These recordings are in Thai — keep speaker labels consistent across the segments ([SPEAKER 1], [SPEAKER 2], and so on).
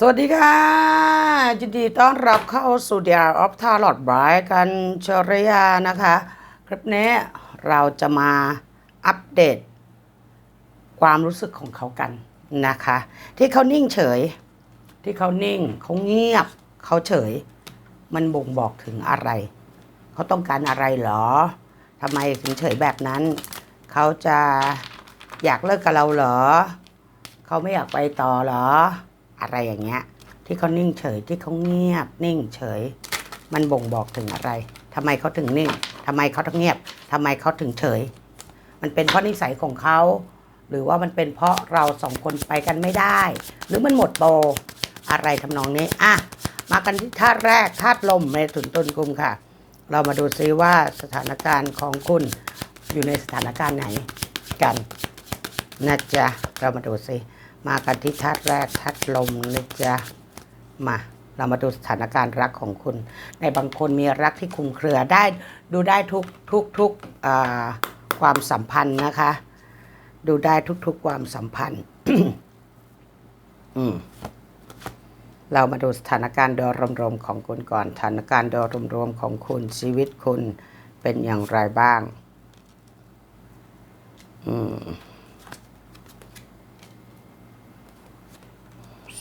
[SPEAKER 1] สวัสดีค่ะยินดีต้อนรับเข้าสู่ The Art of Tarot Bride กันชรยานะคะ คลิปนี้เราจะมาอัปเดต ความรู้สึกของเขากันนะคะ ที่เขานิ่งเฉย ที่เขานิ่งเขาเงียบเขาเฉย มันบ่งบอกถึงอะไร เขาต้องการอะไรเหรอทำไมถึงเฉยแบบนั้น เขาจะอยากเลิกกับเราเหรอ เขาไม่อยากไปต่อเหรอ อะไรอย่างเงี้ย ที่เขานิ่งเฉยที่เขาเงียบ นิ่งเฉย มันบ่งบอกถึงอะไรทำไมเขาถึงนิ่งทำไมเขาถึงเงียบทำไมเขาถึงเฉย มันเป็นเพราะนิสัยของเขาหรือว่ามันเป็นเพราะเราสองคนไปกันไม่ได้ หรือมันหมดโปรอะไรทำนองนี้อะมากันที่ธาตุแรกธาตุลมในถุนต้นกลุ่มค่ะ เรามาดูซิว่าสถานการณ์ของคุณอยู่ในสถานการณ์ไหนกันนะจ๊ะเรามาดูซิ มากันที่ธาตุแรกธาตุลมนะจ๊ะมาเรามาดูสถานการณ์รักของคุณ ในบางคนมีรักที่คุมเครือได้ดูได้ทุกทุกทุกความสัมพันธ์นะคะ ดูได้ทุกๆความสัมพันธ์อืมเรามาดูสถานการณ์โดยรวมๆของคุณก่อนสถานการณ์โดยรวมๆของคุณชีวิตคุณเป็นอย่างไรบ้าง อืม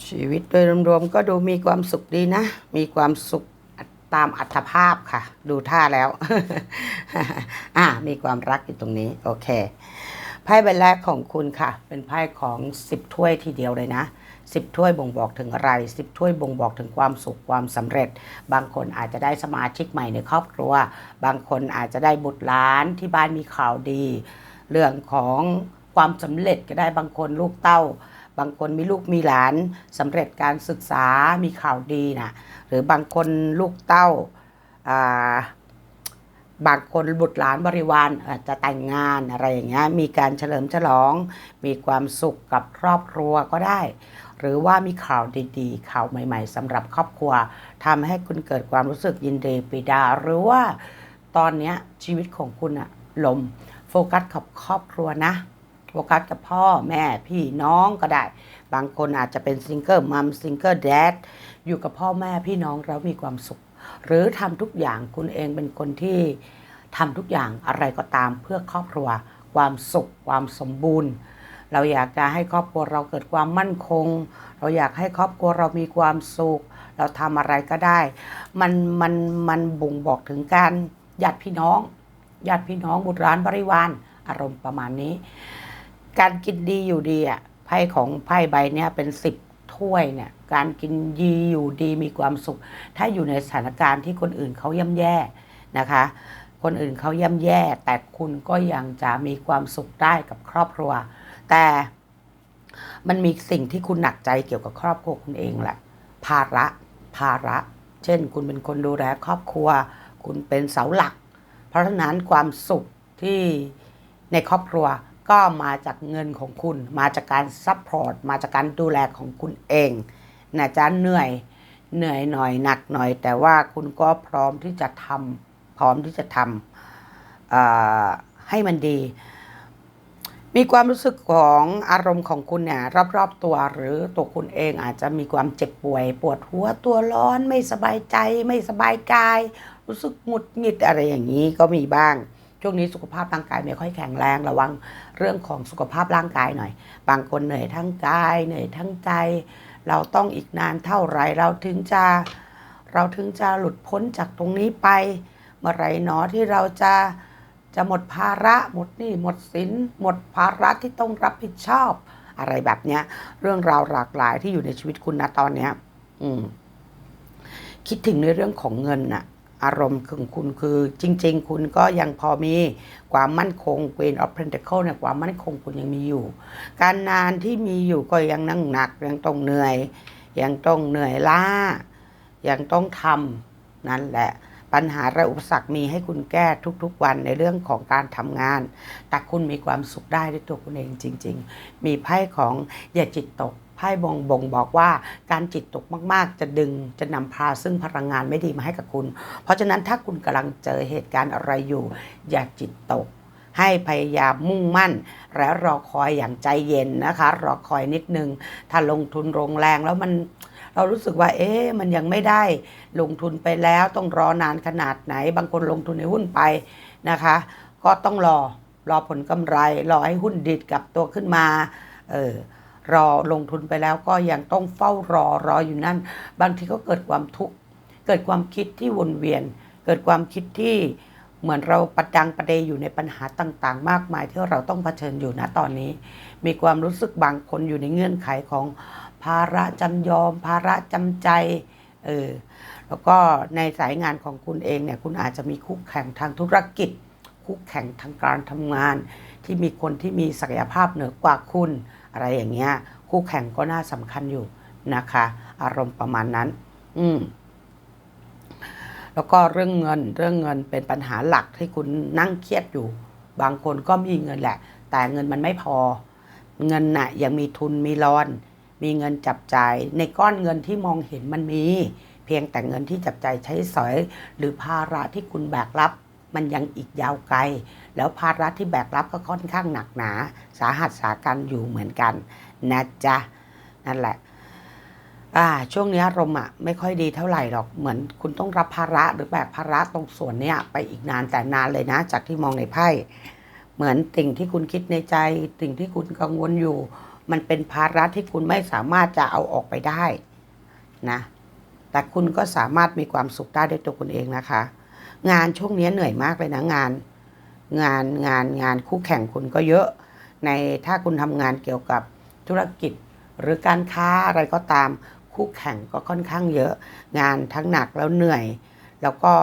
[SPEAKER 1] ชีวิตโดยรวมๆก็ดูมีความสุขดีนะ มีความสุขตามอัตภาพค่ะ ดูท่าแล้ว อ่า มีความรักอยู่ตรงนี้ โอเค ไพ่ใบแรกของคุณค่ะ เป็นไพ่ของสิบถ้วยทีเดียวเลยนะสิบถ้วยบ่งบอกถึงอะไรสิบถ้วยบ่งบอกถึงความสุขความสำเร็จ บางคนอาจจะได้สมาชิกใหม่ในครอบครัว บางคนอาจจะได้บุตรหลานที่บ้านมีข่าวดี เรื่องของความสำเร็จก็ได้บางคนลูกเต้า บางคนมีลูกมีหลานสำเร็จการศึกษามีข่าวดีนะหรือบางคนลูกเต้าบางคนบุตรหลานบริวารอาจจะแต่งงานอะไรอย่างเงี้ยมีการเฉลิมฉลอง มีความสุขกับครอบครัวก็ได้ หรือว่ามีข่าวดีๆ ข่าวใหม่ๆสำหรับครอบครัวทำให้คุณเกิดความรู้สึกยินดีปีดา หรือว่าตอนเนี้ยชีวิตของคุณอะลม โฟกัสกับครอบครัวนะ ฟกัสกับพ่อแม่พี่น้องก็ได้ บางคนอาจจะเป็นซิงเกิลมัมซิงเกิลแดดอยู่กับพ่อแม่พี่น้องแล้วมีความสุข หรือทำทุกอย่างคุณเองเป็นคนที่ทำทุกอย่างอะไรก็ตามเพื่อครอบครัว ความสุข ความสมบูรณ์ เราอยากจะให้ครอบครัวเราเกิดความมั่นคง เราอยากให้ครอบครัวเรามีความสุข เราทำอะไรก็ได้ มันมันมันบ่งบอกถึงการญาติพี่น้องญาติพี่น้องบุตรหลานบริวารอารมณ์ประมาณนี้ การกินดีอยู่ดีอะไพ่ของไพ่ใบเนี้ยเป็นสิบถ้วยเนี่ย การกินดีอยู่ดีมีความสุข ถ้าอยู่ในสถานการณ์ที่คนอื่นเขาย่ำแย่นะคะ คนอื่นเขาย่ำแย่ แต่คุณก็ยังจะมีความสุขได้กับครอบครัว แต่มันมีสิ่งที่คุณหนักใจเกี่ยวกับครอบครัวคุณเองแหละภาระภาระ เช่น คุณเป็นคนดูแลครอบครัว คุณเป็นเสาหลัก เพราะฉะนั้นความสุขที่ในครอบครัว ก็มาจากเงินของคุณ มาจากการซัพพอร์ตมาจากการดูแลของคุณเองนะจ๊ะเหนื่อยเหนื่อยหน่อยหนักหน่อย แต่ว่าคุณก็พร้อมที่จะทำพร้อมที่จะทำให้มันดี มีความรู้สึกของอารมณ์ของคุณเนี่ยรอบๆตัวหรือตัวคุณเองอาจจะมีความเจ็บป่วย ปวดหัวตัวร้อนไม่สบายใจไม่สบายกาย รู้สึกหงุดหงิดอะไรอย่างนี้ก็มีบ้างช่วงนี้สุขภาพร่างกายไม่ค่อยแข็งแรงระวัง เรื่องของสุขภาพร่างกายหน่อย บางคนเหนื่อยทั้งกาย เหนื่อยทั้งใจ เราต้องอีกนานเท่าไรเราถึงจะเราถึงจะหลุดพ้นจากตรงนี้ไป เมื่อไรหนอที่เราจะจะหมดภาระหมดหนี้หมดสินหมดภาระที่ต้องรับผิดชอบ อะไรแบบเนี้ย เรื่องราวหลากหลายที่อยู่ในชีวิตคุณนะตอนเนี้ย อืม คิดถึงในเรื่องของเงินน่ะ อารมณ์ของคุณคือจริง ๆ คุณก็ยังพอมีความมั่นคง Queen of Pentacle เนี่ยความมั่นคงคุณยังมีอยู่ การงานที่มีอยู่ก็ยังนั่งหนักยังต้องเหนื่อย ยังต้องเหนื่อยล้า ยังต้องทำนั่นแหละปัญหาและอุปสรรคมีให้คุณแก้ทุกๆวันในเรื่องของการทำงาน แต่คุณมีความสุขได้ด้วยตัวคุณเองจริง ๆ มีไพ่ของอย่าจิตตก ไพ่บ่งบ่งบอกว่าการจิตตกมาก ๆ จะดึงจะนำพาซึ่งพลังงานไม่ดีมาให้กับคุณ เพราะฉะนั้นถ้าคุณกำลังเจอเหตุการณ์อะไรอยู่ อย่าจิตตก ให้พยายามมุ่งมั่น และรอคอยอย่างใจเย็นนะคะ รอคอยนิดนึง ถ้าลงทุนลงแรงแล้วมันเรารู้สึกว่า เอ๊ะมันยังไม่ได้ลงทุนไปแล้วต้องรอนานขนาดไหน บางคนลงทุนในหุ้นไปนะคะ ก็ต้องรอรอผลกำไร รอให้หุ้นดิดกลับตัวขึ้นมา เออ รอลงทุนไปแล้วก็ยังต้องเฝ้ารอรออยู่นั่น บางทีก็เกิดความทุกข์เกิดความคิดที่วนเวียน เกิดความคิดที่เหมือนเราประดังประเดยอยู่ในปัญหาต่างๆ มากมายที่เราต้องเผชิญอยู่ณตอนนี้ มีความรู้สึกบางคนอยู่ในเงื่อนไขของภาระจำยอม ภาระจำใจเออแล้วก็ในสายงานของคุณเองเนี่ยคุณอาจจะมีคู่แข่งทางธุรกิจ คู่แข่งทางการทำงาน ที่มีคนที่มีศักยภาพเหนือกว่าคุณ อะไรอย่างเงี้ยคู่แข่งก็น่าสำคัญอยู่นะคะ อารมณ์ประมาณนั้น อืมแล้วก็เรื่องเงินเรื่องเงินเป็นปัญหาหลักที่คุณนั่งเครียดอยู่ บางคนก็มีเงินแหละ แต่เงินมันไม่พอ เงินน่ะยังมีทุนมีรอน มีเงินจับจ่ายในก้อนเงินที่มองเห็นมันมี เพียงแต่เงินที่จับจ่ายใช้สอย หรือภาระที่คุณแบกรับ มันยังอีกยาวไกล แล้วภาระที่แบกรับก็ค่อนข้างหนักหนา สาหัสสากันอยู่เหมือนกันนะจ๊ะนั่นแหละอ่าช่วงนี้อารมณ์อะไม่ค่อยดีเท่าไหร่หรอกเหมือนคุณต้องรับภาระหรือแบกภาระตรงส่วนเนี้ยไปอีกนานแต่นานเลยนะ จากที่มองในไพ่เหมือนสิ่งที่คุณคิดในใจ สิ่งที่คุณกังวลอยู่ มันเป็นภาระที่คุณไม่สามารถจะเอาออกไปได้นะแต่คุณก็สามารถมีความสุขได้ด้วยตัวคุณเองนะคะ งานช่วงนี้เหนื่อยมากเลยนะงาน งานงานงานคู่แข่งคุณก็เยอะ ในถ้าคุณทำงานเกี่ยวกับธุรกิจหรือการค้าอะไรก็ตาม คู่แข่งก็ค่อนข้างเยอะ งานทั้งหนักแล้วเหนื่อย แล้วก็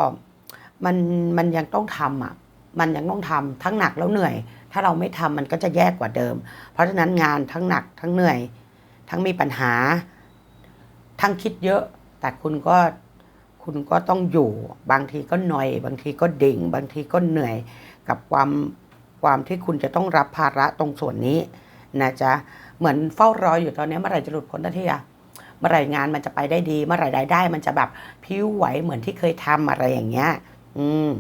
[SPEAKER 1] มันมันยังต้องทำอะมันยังต้องทำทั้งหนักแล้วเหนื่อย ถ้าเราไม่ทำมันก็จะแย่กว่าเดิม เพราะฉะนั้นงานทั้งหนักทั้งเหนื่อย ทั้งมีปัญหา ทั้งคิดเยอะ แต่คุณก็ คุณก็ต้องอยู่ บางทีก็หน่อย บางทีก็ดิ่ง บางทีก็เหนื่อยกับความความที่คุณจะต้องรับภาระตรงส่วนนี้นะจ๊ะเหมือนเฝ้ารออยู่ตอนนี้เมื่อไหร่จะหลุดพ้นทันทีอะเมื่อไหร่งานมันจะไปได้ดี เมื่อไหร่รายได้ มันจะแบบพิ้วไหวเหมือนที่เคยทำอะไรอย่างเงี้ย อืม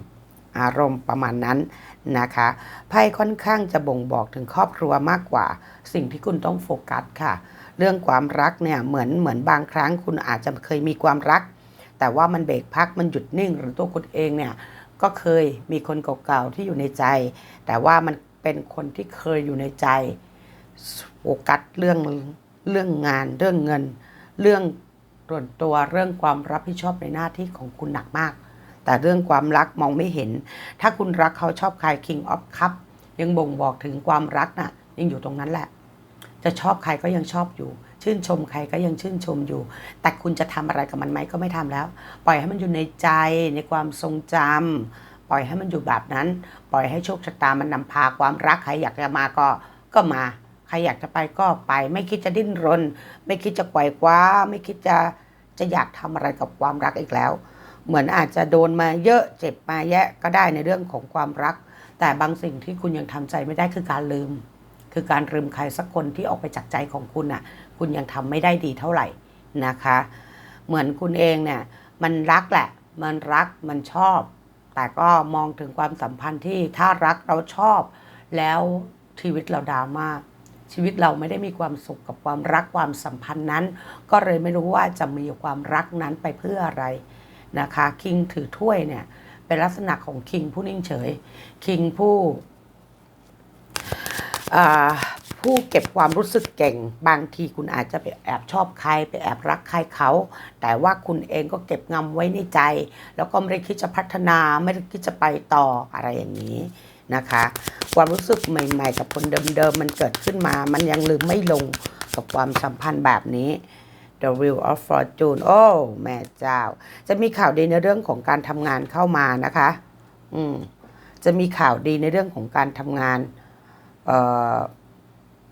[SPEAKER 1] อารมณ์ประมาณนั้นนะคะไพ่ค่อนข้างจะบ่งบอกถึงครอบครัวมากกว่า สิ่งที่คุณต้องโฟกัสค่ะ เรื่องความรักเนี่ยเหมือนเหมือนบางครั้งคุณอาจจะเคยมีความรัก แต่ว่ามันเบรกพักมันหยุดนิ่ง หรือตัวคุณเองเนี่ยก็เคยมีคนเก่าๆที่อยู่ในใจ แต่ว่ามันเป็นคนที่เคยอยู่ในใจโฟกัสเรื่องเรื่องงานเรื่องเงิน เรื่องส่วนตัวเรื่องความรับผิดชอบในหน้าที่ของคุณหนักมาก แต่เรื่องความรักมองไม่เห็น ถ้าคุณรักเขาชอบใคร King of Cup ยังบ่งบอกถึงความรักน่ะยังอยู่ตรงนั้นแหละ จะชอบใครก็ยังชอบอยู่ ชื่นชมใครก็ยังชื่นชมอยู่ แต่คุณจะทำอะไรกับมันไหมก็ไม่ทำแล้ว ปล่อยให้มันอยู่ในใจในความทรงจำปล่อยให้มันอยู่แบบนั้น ปล่อยให้โชคชะตามันนำพาความรักใครอยากจะมาก็ก็มาใครอยากจะไปก็ไป ไม่คิดจะดิ้นรน ไม่คิดจะไกวคว้า ไม่คิดจะจะอยากทำอะไรกับความรักอีกแล้ว เหมือนอาจจะโดนมาเยอะเจ็บมาแยะก็ได้ในเรื่องของความรัก แต่บางสิ่งที่คุณยังทำใจไม่ได้คือการลืม คือการลืมใครสักคนที่ออกไปจากใจของคุณอะ คุณยังทำไม่ได้ดีเท่าไหร่นะคะ เหมือนคุณเองเนี่ยมันรักแหละ มันรักมันชอบ แต่ก็มองถึงความสัมพันธ์ที่ถ้ารักเราชอบ แล้วชีวิตเราดราม่าชีวิตเราไม่ได้มีความสุขกับความรักความสัมพันธ์นั้น ก็เลยไม่รู้ว่าจะมีความรักนั้นไปเพื่ออะไรนะคะคิงถือถ้วยเนี่ยเป็นลักษณะของคิงผู้นิ่งเฉยคิงผู้ ผู้เก็บความรู้สึกเก่ง บางทีคุณอาจจะไปแอบชอบใคร ไปแอบรักใครเขา แต่ว่าคุณเองก็เก็บงำไว้ในใจ แล้วก็ไม่ได้คิดจะพัฒนาไม่ได้คิดจะไปต่ออะไรอย่างนี้นะคะ ความรู้สึกใหม่ ๆ กับคนเดิมๆมันเกิดขึ้นมา มันยังลืมไม่ลงกับความสัมพันธ์แบบนี้ The Wheel of Fortune โอ้ แม่เจ้า จะมีข่าวดีในเรื่องของการทำงานเข้ามานะคะ อืมจะมีข่าวดีในเรื่องของการทำงาน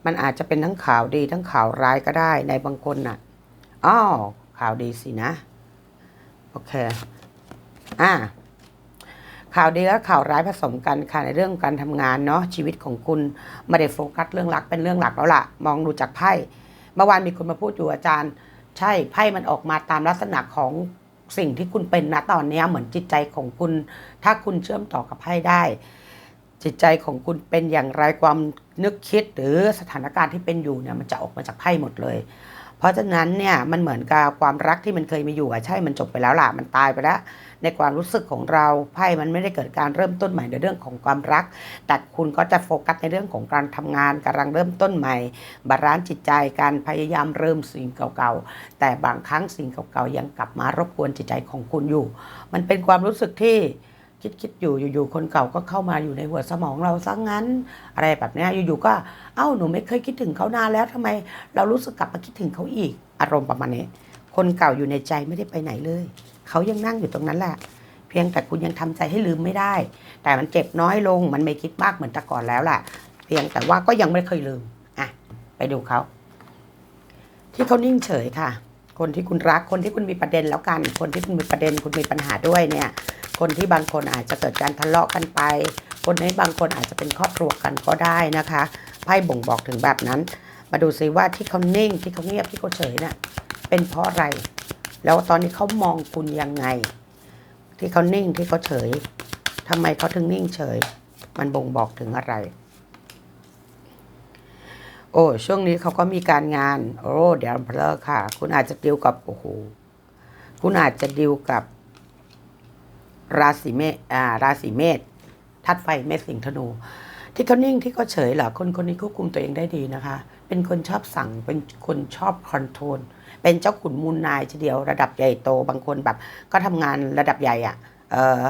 [SPEAKER 1] มันอาจจะเป็นทั้งข่าวดีทั้งข่าวร้ายก็ได้ในบางคนน่ะอ้าวข่าวดีสินะ โอเค อ่า ข่าวดีและข่าวร้ายผสมกันค่ะในเรื่องการทำงานเนาะชีวิตของคุณไม่ได้โฟกัสเรื่องรักเป็นเรื่องหลักแล้วล่ะ มองดูจากไพ่เมื่อวานมีคนมาพูดอยู่อาจารย์ ใช่ไพ่มันออกมาตามลักษณะของสิ่งที่คุณเป็นนะตอนนี้เหมือนจิตใจของคุณ ถ้าคุณเชื่อมต่อกับไพ่ได้ จิตใจของคุณเป็นอย่างไรความนึกคิดหรือสถานการณ์ที่เป็นอยู่เนี่ยมันจะออกมาจากไพ่หมดเลย เพราะฉะนั้นเนี่ยมันเหมือนกับความรักที่มันเคยมีอยู่อะใช่มันจบไปแล้วล่ะมันตายไปแล้ว ในความรู้สึกของเราไพ่มันไม่ได้เกิดการเริ่มต้นใหม่ในเรื่องของความรัก แต่คุณก็จะโฟกัสในเรื่องของการทำงานกำลังเริ่มต้นใหม่ บาลานซ์จิตใจการพยายามเริ่มสิ่งเก่าๆแต่บางครั้งสิ่งเก่าๆยังกลับมารบกวนจิตใจของคุณอยู่ มันเป็นความรู้สึกที่ คิดคิดๆอยู่อยู่ๆคนเก่าก็เข้ามาอยู่ในหัวสมองเราซะงั้น อะไรแบบนี้อยู่ๆก็เอ้าหนูไม่เคยคิดถึงเขานานแล้วทำไม เรารู้สึกกลับมาคิดถึงเขาอีก อารมณ์ประมาณนี้ คนเก่าอยู่ในใจไม่ได้ไปไหนเลย เขายังนั่งอยู่ตรงนั้นแหละเพียงแต่คุณยังทำใจให้ลืมไม่ได้ แต่มันเจ็บน้อยลงมันไม่คิดมากเหมือนแต่ก่อนแล้วล่ะ เพียงแต่ว่าก็ยังไม่เคยลืมอะไปดูเขาที่เขานิ่งเฉยค่ะ คนที่คุณรักคนที่คุณมีประเด็นแล้วกัน คนที่คุณมีประเด็นคุณมีปัญหาด้วยเนี่ย คนที่บางคนอาจจะเกิดการทะเลาะกันไป คนนี้บางคนอาจจะเป็นครอบครัวกันก็ได้นะคะไพ่บ่งบอกถึงแบบนั้น มาดูซิว่าที่เขานิ่งที่เขาเงียบที่เขาเฉยเนี่ยเป็นเพราะอะไร แล้วตอนนี้เขามองคุณยังไง ที่เขานิ่งที่เขาเฉยทำไมเขาถึงนิ่งเฉย มันบ่งบอกถึงอะไร โอ้ช่วงนี้เขาก็มีการงาน โอ้เดี๋ยวเพลอค่ะ คุณอาจจะดิวกับโอ้โหคุณอาจจะดิวกับ ราศีเมษอ่าราศีเมษทัดไฟเมษสิงธนู ที่เขานิ่งที่เขาเฉยเหรอคนคนนี้ควบคุมตัวเองได้ดีนะคะ เป็นคนชอบสั่งเป็นคนชอบคอนโทรลเป็นเจ้าขุนมูลนายทีเดียวระดับใหญ่โตบางคนแบบ ก็ทำงานระดับใหญ่อะเออ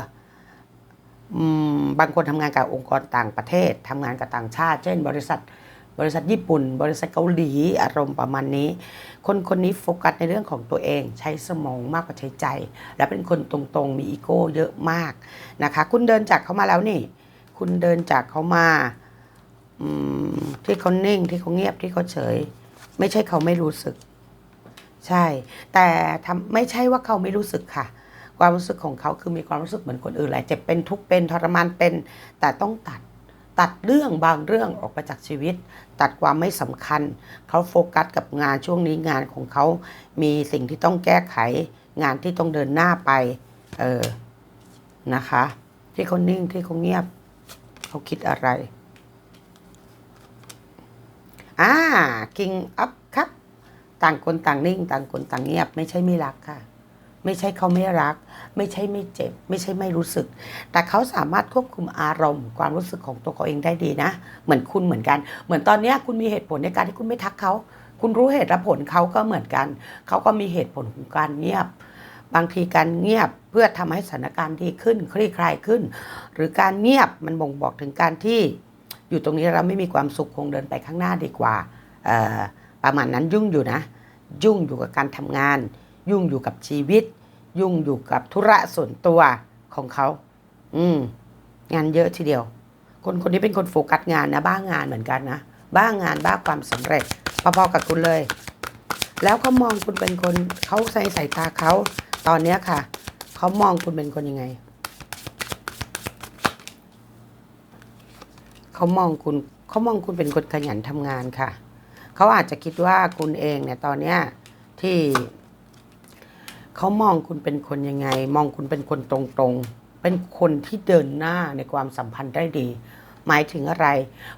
[SPEAKER 1] บางคนทำงานกับองค์กรต่างประเทศทำงานกับต่างชาติ เช่น บริษัท บริษัทญี่ปุ่น บริษัทเกาหลีอารมณ์ประมาณนี้ คนคนนี้โฟกัสในเรื่องของตัวเองใช้สมองมากกว่าใช้ใจ และเป็นคนตรงๆมีอีโก้เยอะมากนะคะ คุณเดินจากเขามาแล้วนี่ คุณเดินจากเขามาที่เขานิ่งที่เขาเงียบที่เขาเฉย ไม่ใช่เขาไม่รู้สึก ใช่ แต่ทำไม่ใช่ว่าเขาไม่รู้สึกค่ะ ความรู้สึกของเขาคือมีความรู้สึกเหมือนคนอื่นแหละเจ็บเป็นทุกข์เป็นทรมานเป็นแต่ต้องตัด ตัดเรื่องบางเรื่องออกไปจากชีวิต ตัดความไม่สำคัญ เขาโฟกัสกับงานช่วงนี้งานของเขา มีสิ่งที่ต้องแก้ไข งานที่ต้องเดินหน้าไป เออ นะคะ ที่เขานิ่งที่เขาเงียบ เขาคิดอะไร อ่า king up ครับ ต่างคนต่างนิ่ง ต่างคนต่างเงียบ ไม่ใช่ไม่รักค่ะ ไม่ใช่เขาไม่รัก ไม่ใช่ไม่เจ็บ ไม่ใช่ไม่รู้สึก แต่เขาสามารถควบคุมอารมณ์ ความรู้สึกของตัวเขาเองได้ดีนะ เหมือนคุณเหมือนกัน เหมือนตอนนี้คุณมีเหตุผลในการที่คุณไม่ทักเขาคุณรู้เหตุและผลเขาก็เหมือนกัน เขาก็มีเหตุผลของการเงียบ บางทีการเงียบเพื่อทำให้สถานการณ์ดีขึ้น คลี่คลายขึ้น หรือการเงียบมันบ่งบอกถึงการที่ อยู่ตรงนี้เราไม่มีความสุขคงเดินไปข้างหน้าดีกว่าประมาณนั้นยุ่งอยู่นะ ยุ่งอยู่กับการทำงาน ยุ่งอยู่กับชีวิต ยุ่งอยู่กับธุระส่วนตัวของเขา อืม งานเยอะทีเดียว คนคนนี้เป็นคนโฟกัสงานนะบ้างงานเหมือนกันนะบ้างงานบ้าความสำเร็จพอๆกับคุณเลย แล้วเขามองคุณเป็นคนเขาใส่สายตาเขาตอนเนี้ยค่ะเขามองคุณเป็นคนยังไงเขามองคุณเขามองคุณเป็นคนขยันทำงานค่ะเขาอาจจะคิดว่าคุณเองเนี่ยตอนเนี้ยที่ เขามองคุณเป็นคนยังไง มองคุณเป็นคนตรงๆ เป็นคนที่เดินหน้าในความสัมพันธ์ได้ดี หมายถึงอะไร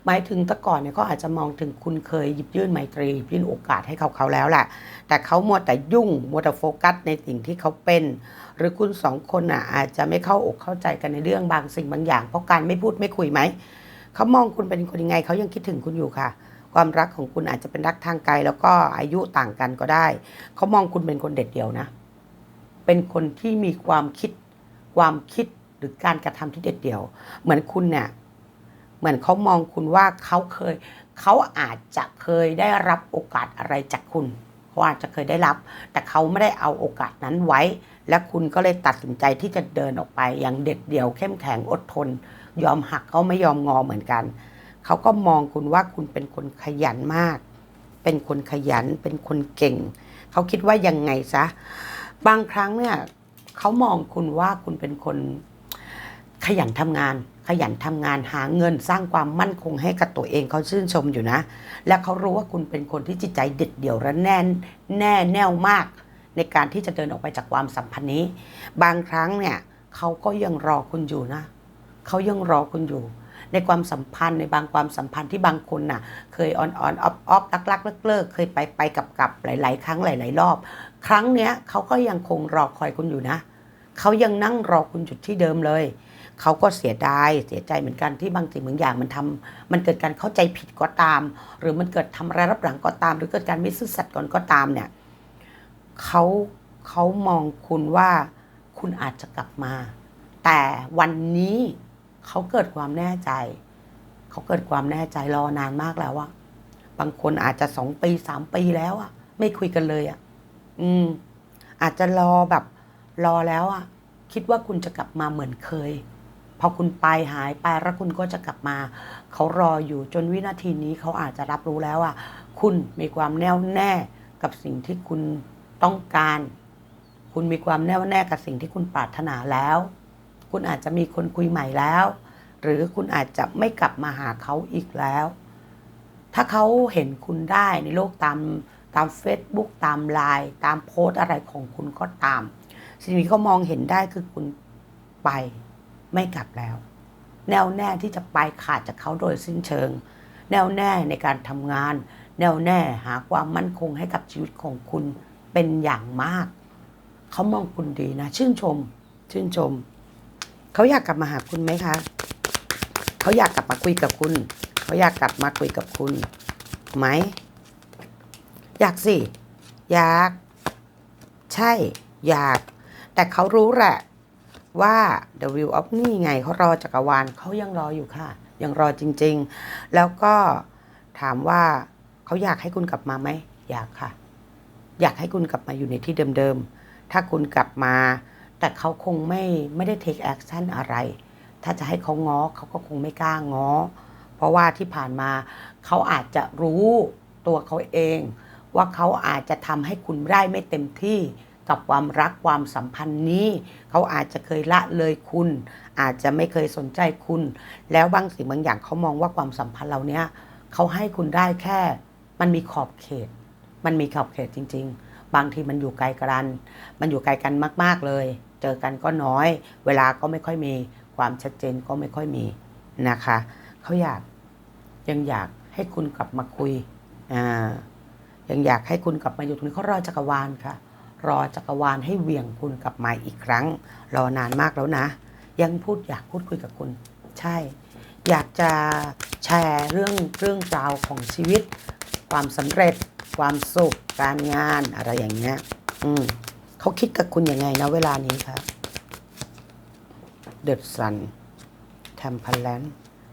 [SPEAKER 1] หมายถึงแต่ก่อนเนี่ยเขาอาจจะมองถึงคุณเคยหยิบยื่นไมตรีหยิบยื่นโอกาสให้เขาเขาแล้วแหละแต่เขามัวแต่ยุ่งมัวแต่โฟกัสในสิ่งที่เขาเป็น หรือคุณสองคนอะอาจจะไม่เข้าอกเข้าใจกันในเรื่องบางสิ่งบางอย่าง เพราะการไม่พูดไม่คุยไหมเขามองคุณเป็นคนยังไงเขายังคิดถึงคุณอยู่ค่ะความรักของคุณอาจจะเป็นรักทางไกล แล้วก็อายุต่างกันก็ได้ เขามองคุณเป็นคนเด็ดเดี่ยวนะ เป็นคนที่มีความคิดความคิดหรือการกระทำที่เด็ดเดี่ยว เหมือนคุณเนี่ยเหมือนเขามองคุณว่าเขาเคยเขาอาจจะเคยได้รับโอกาสอะไรจากคุณเขาอาจจะเคยได้รับ แต่เขาไม่ได้เอาโอกาสนั้นไว้ และคุณก็เลยตัดสินใจที่จะเดินออกไป อย่างเด็ดเดี่ยวเข้มแข็งอดทน ยอมหักเขาไม่ยอมงอเหมือนกัน เขาก็มองคุณว่าคุณเป็นคนขยันมาก เป็นคนขยันเป็นคนเก่ง เขาคิดว่ายังไงซะ บางครั้งเนี่ยเขามองคุณว่าคุณเป็นคนขยันทำงาน ขยันทำงานหาเงินสร้างความมั่นคงให้กับตัวเองเขาชื่นชมอยู่นะ และเขารู้ว่าคุณเป็นคนที่จิตใจเด็ดเดี่ยวและแน่นแน่แน่วมาก ในการที่จะเดินออกไปจากความสัมพันธ์นี้ บางครั้งเนี่ยเขาก็ยังรอคุณอยู่นะเขายังรอคุณอยู่ ในความสัมพันธ์ในบางความสัมพันธ์ที่บางคนน่ะ เคยออนออนออฟออฟลักลักเลิกเลิกเคยไปไปกับกับหลาย ๆ ครั้งหลาย ๆ รอบ ครั้งเนี้ยเขาก็ยังคงรอคอยคุณอยู่นะ เขายังนั่งรอคุณจุดที่เดิมเลย เขาก็เสียดายเสียใจเหมือนกันที่บางสิ่งบางอย่างมันทำมันเกิดการเข้าใจผิดก็ตาม หรือมันเกิดทำอะไรรับหลังก็ตาม หรือเกิดการไม่ซื่อสัตย์ก่อนก็ตามเนี่ยเขาเขามองคุณว่าคุณอาจจะกลับมา แต่วันนี้เขาเกิดความแน่ใจ เขาเกิดความแน่ใจรอนานมากแล้วอะบางคนอาจจะสองปีสามปีแล้วอะไม่คุยกันเลยอะ อืม อาจจะรอแบบ รอแล้วอะ คิดว่าคุณจะกลับมาเหมือนเคย พอคุณไปหายไปแล้วคุณก็จะกลับมา เขารออยู่จนวินาทีนี้เขาอาจจะรับรู้แล้วว่าคุณมีความแน่วแน่กับสิ่งที่คุณต้องการ คุณมีความแน่วแน่กับสิ่งที่คุณปรารถนาแล้ว คุณอาจจะมีคนคุยใหม่แล้ว หรือคุณอาจจะไม่กลับมาหาเขาอีกแล้ว ถ้าเขาเห็นคุณได้ในโลกตาม ตาม Facebook ตามไลน์ตามโพสอะไรของคุณก็ตาม สิ่งที่เขามองเห็นได้คือคุณไปไม่กลับแล้ว แน่วแน่ที่จะไปขาดจากเขาโดยสิ้นเชิง แน่วแน่ในการทำงาน แน่วแน่หาความมั่นคงให้กับชีวิตของคุณเป็นอย่างมาก เขามองคุณดีนะ ชื่นชม ชื่นชม เขาอยากกลับมาหาคุณไหมคะ เขาอยากกลับมาคุยกับคุณ เขาอยากกลับมาคุยกับคุณไหม อยากสิ อยาก ใช่ อยาก แต่เขารู้แหละว่า The Wheel of นี่ไงเขารอจักรวาลเขายังรออยู่ค่ะ ยังรอจริง ๆ แล้วก็ถามว่าเขาอยากให้คุณกลับมาไหม อยากค่ะ อยากให้คุณกลับมาอยู่ในที่เดิมๆ ถ้าคุณกลับมา แต่เขาคงไม่ไม่ได้ take action อะไร ถ้าจะให้เขาง้อเขาก็คงไม่กล้าง้อ เพราะว่าที่ผ่านมาเขาอาจจะรู้ตัวเขาเอง ว่าเขาอาจจะทำให้คุณได้ไม่เต็มที่กับความรักความสัมพันธ์นี้ เขาอาจจะเคยละเลยคุณ อาจจะไม่เคยสนใจคุณ แล้วบางสิ่งบางอย่างเขามองว่าความสัมพันธ์เราเนี้ยเขาให้คุณได้แค่ มันมีขอบเขต มันมีขอบเขตจริง ๆ บางทีมันอยู่ไกลกัน มันอยู่ไกลกันมาก ๆเลย เจอกันก็น้อย เวลาก็ไม่ค่อยมีความชัดเจนก็ไม่ค่อยมีนะคะ เขาอยากยังอยากให้คุณกลับมาคุยอ่า ยังอยากให้คุณกลับมาอยู่ตรงนี้เขารอจักรวาลค่ะ รอจักรวาลให้เหวี่ยงคุณกลับมาอีกครั้ง รอนานมากแล้วนะ ยังพูดอยากพูดคุยกับคุณ ใช่ อยากจะแชร์เรื่องเรื่องราวของชีวิต ความสำเร็จ ความสุข การงานอะไรอย่างเงี้ย อืมเขาคิดกับคุณยังไงนะเวลานี้ครับเด e ดซันแทมพันแลน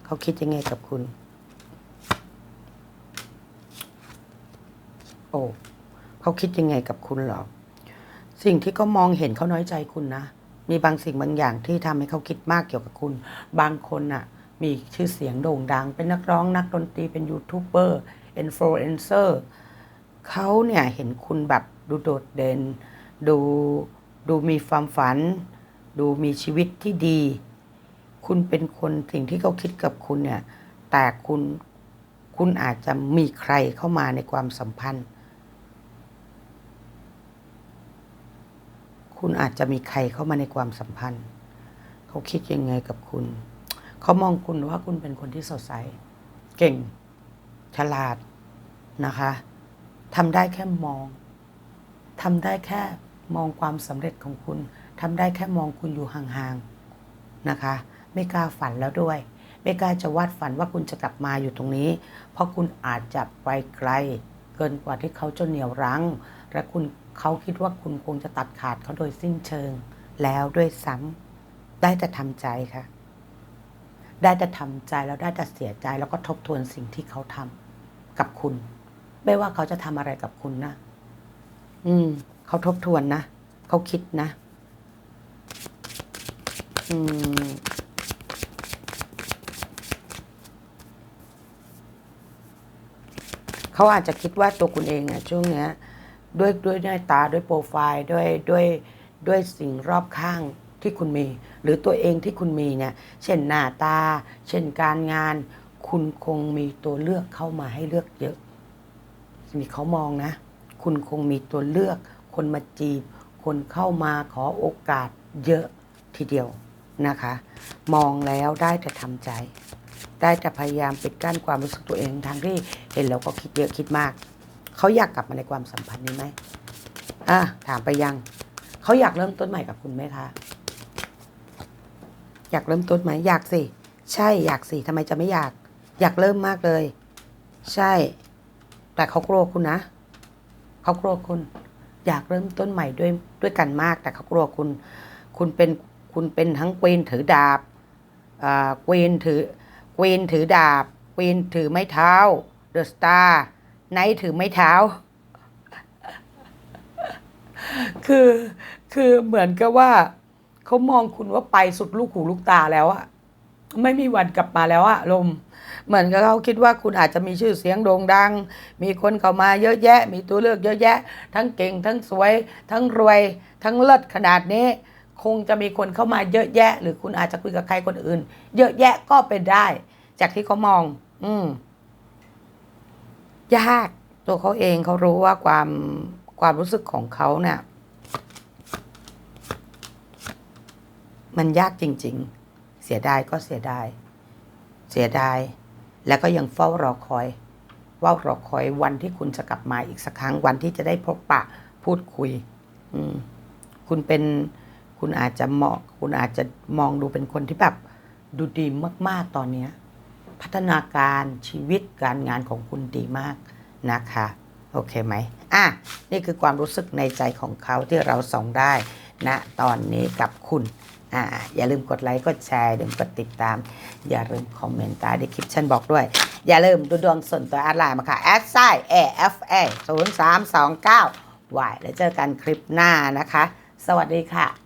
[SPEAKER 1] เขาคิดยังไงกับคุณ โอ้เขาคิดยังไงกับคุณหรอ สิ่งที่เขามองเห็นเขาน้อยใจคุณนะ มีบางสิ่งบางอย่างที่ทำให้เขาคิดมากเกี่ยวกับคุณ บางคนน่ะมีชื่อเสียงโด่งดัง เป็นนักร้องนักดนตรีเป็นยูทูบเบอร์อินฟลูเอนเซอร์เขาเนี่ยเห็นคุณแบบดูโดดเด่นดูดูมีความฝัน ดูมีชีวิตที่ดี คุณเป็นคนสิ่งที่เขาคิดกับคุณเนี่ย แต่คุณคุณอาจจะมีใครเข้ามาในความสัมพันธ์ คุณอาจจะมีใครเข้ามาในความสัมพันธ์ เขาคิดยังไงกับคุณ เขามองคุณว่าคุณเป็นคนที่สดใส เก่ง ฉลาดนะคะทำได้แค่มองทำได้แค่มองความสำเร็จของคุณทำได้แค่มองคุณอยู่ห่างๆนะคะ ไม่กล้าฝันแล้วด้วย ไม่กล้าจะวาดฝันว่าคุณจะกลับมาอยู่ตรงนี้ เพราะคุณอาจจะไปไกล เกินกว่าที่เขาจะเหนี่ยวรั้ง และคุณ เขาคิดว่าคุณคงจะตัดขาดเขาโดยสิ้นเชิง แล้วด้วยซ้ำได้แต่ทำใจค่ะ ได้แต่ทำใจแล้วได้แต่เสียใจแล้วก็ทบทวนสิ่งที่เขาทำกับคุณ ไม่ว่าเขาจะทำอะไรกับคุณนะ อืม เขาทบทวนนะเขาคิดนะ อืมเขาอาจจะคิดว่าตัวคุณเองอะช่วงเนี้ย ด้วยด้วยหน้าตาด้วยโปรไฟล์ด้วยด้วยด้วยสิ่งรอบข้างที่คุณมี หรือตัวเองที่คุณมีเนี่ยเช่นหน้าตา เช่นการงาน คุณคงมีตัวเลือกเข้ามาให้เลือกเยอะมีเขามองนะ คุณคงมีตัวเลือก คนมาจีบ คนเข้ามาขอโอกาสเยอะทีเดียวนะคะ มองแล้วได้แต่ทำใจ ได้แต่พยายามปิดกั้นความรู้สึกตัวเองทางที่เห็นแล้วก็คิดเยอะคิดมาก เขาอยากกลับมาในความสัมพันธ์นี้ไหมอะถามไปยังเขาอยากเริ่มต้นใหม่กับคุณไหมคะ อยากเริ่มต้นไหมอยากสิใช่อยากสิทำไมจะไม่อยาก อยากเริ่มมากเลย ใช่ แต่เขากลัวคุณนะเขากลัวคุณ อยากเริ่มต้นใหม่ด้วยด้วยกันมาก แต่เขากลัวคุณ คุณเป็นคุณเป็นทั้งควีนถือดาบอ่าควีนถือควีนถือดาบควีนถือไม้เท้าเดอะสตาร์ ไนท์ถือไม้เท้า คือคือเหมือนกับว่าเขามองคุณว่าไปสุดลูกหูลูกตาแล้วอะไม่มีวันกลับมาแล้วอะลม เหมือนกับเขาคิดว่าคุณอาจจะมีชื่อเสียงโด่งดัง มีคนเข้ามาเยอะแยะ มีตัวเลือกเยอะแยะ ทั้งเก่ง ทั้งสวย ทั้งรวย ทั้งเลิศขนาดนี้ คงจะมีคนเข้ามาเยอะแยะ หรือคุณอาจจะคุยกับใครคนอื่น เยอะแยะก็เป็นได้ จากที่เขามอง อืม ยากตัวเขาเองเขารู้ว่าความความรู้สึกของเขาเนี่ยมันยากจริง ๆ เสียดายก็เสียดาย เสียดาย แล้วก็ยังเฝ้ารอคอยเฝ้ารอคอยวันที่คุณจะกลับมาอีกสักครั้งวันที่จะได้พบปะพูดคุย อืม คุณเป็นคุณอาจจะเหมาะ คุณอาจจะมองดูเป็นคนที่แบบดูดีมาก ๆ ตอนเนี้ย พัฒนาการชีวิตการงานของคุณดีมากนะคะ โอเคไหมอะ นี่คือความรู้สึกในใจของเขาที่เราส่องได้ณนะตอนนี้กับคุณอ่าอย่าลืมกดไลค์กดแชร์อย่าลืมกดติดตาม อย่าลืมคอมเมนต์ใต้ดีคลิปฉันบอกด้วย อย่าลืมดูดวงส่วนตัวแอดไลน์มาค่ะแอดไซ AFA 0 3 2 9 y แล้วเจอกันคลิปหน้านะคะ สวัสดีค่ะ